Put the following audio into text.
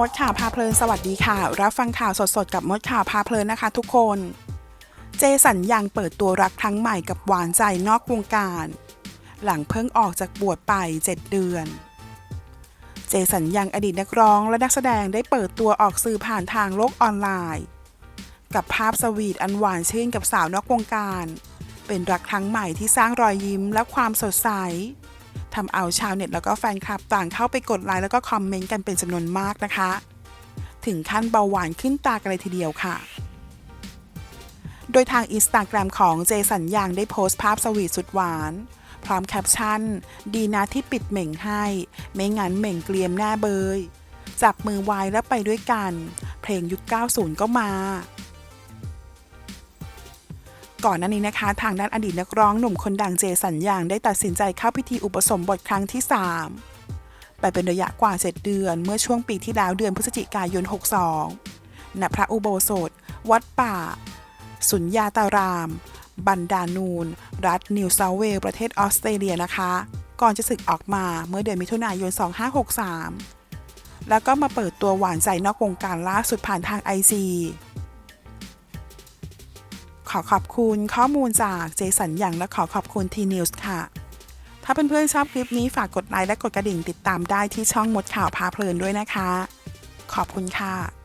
มดข่าวพาเพลินสวัสดีค่ะ รับฟังข่าวสดๆ กับมดข่าวพาเพลินนะคะทุกคน เจสันยังเปิดตัวรักครั้งใหม่กับหวานใจนอกวงการ หลังเพิ่งออกจากบวชไป 7 เดือน เจสันยังอดีตนักร้องและนักแสดงได้เปิดตัวออกสื่อผ่านทางโลกออนไลน์ กับภาพสวีทอันหวานชื่นกับสาวนอกวงการ เป็นรักครั้งใหม่ที่สร้างรอยยิ้มและความสดใส ทำเอาชาวเน็ตแล้วก็แฟนคลับต่างเข้าไปกดไลค์แล้วก็คอมเมนต์กันเป็นจำนวนมากนะคะ ถึงขั้นเบาหวานขึ้นตากันเลยทีเดียวค่ะ โดยทางอินสตาแกรมของเจสันยางได้โพสต์ภาพสวีทสุดหวาน พร้อมแคปชั่น ดีนะที่ปิดเหม่งให้ ไม่งั้นเหม่งเกลียมแน่เบย จับมือไว้แล้วไปด้วยกัน เพลงยุค 90 ก็มา ก่อนหน้านี้นะคะ ทางด้านอดีตนักร้องหนุ่มคนดังเจสันยางได้ตัดสินใจเข้าพิธีอุปสมบทครั้งที่ 3 ไปเป็นระยะกว่า 7 เดือน เมื่อช่วงปีที่แล้วเดือนพฤศจิกายน 62 ณ พระอุโบสถ วัดป่า สุญญาตาราม บันดานูน รัฐนิวเซาเวลส์ประเทศออสเตรเลียนะคะ ก่อนจะศึกออกมาเมื่อเดือนมิถุนายน 2563 แล้วก็มาเปิดตัวหวานใจนอกวงการล่าสุดผ่านทาง IG ขอขอบคุณข้อมูลจากเจสันยางและขอขอบคุณทีนิวส์ค่ะ ถ้าเพื่อนๆชอบคลิปนี้ฝากกดไลค์และกดกระดิ่งติดตามได้ที่ช่องมดข่าวพาเพลินด้วยนะคะ ขอบคุณค่ะ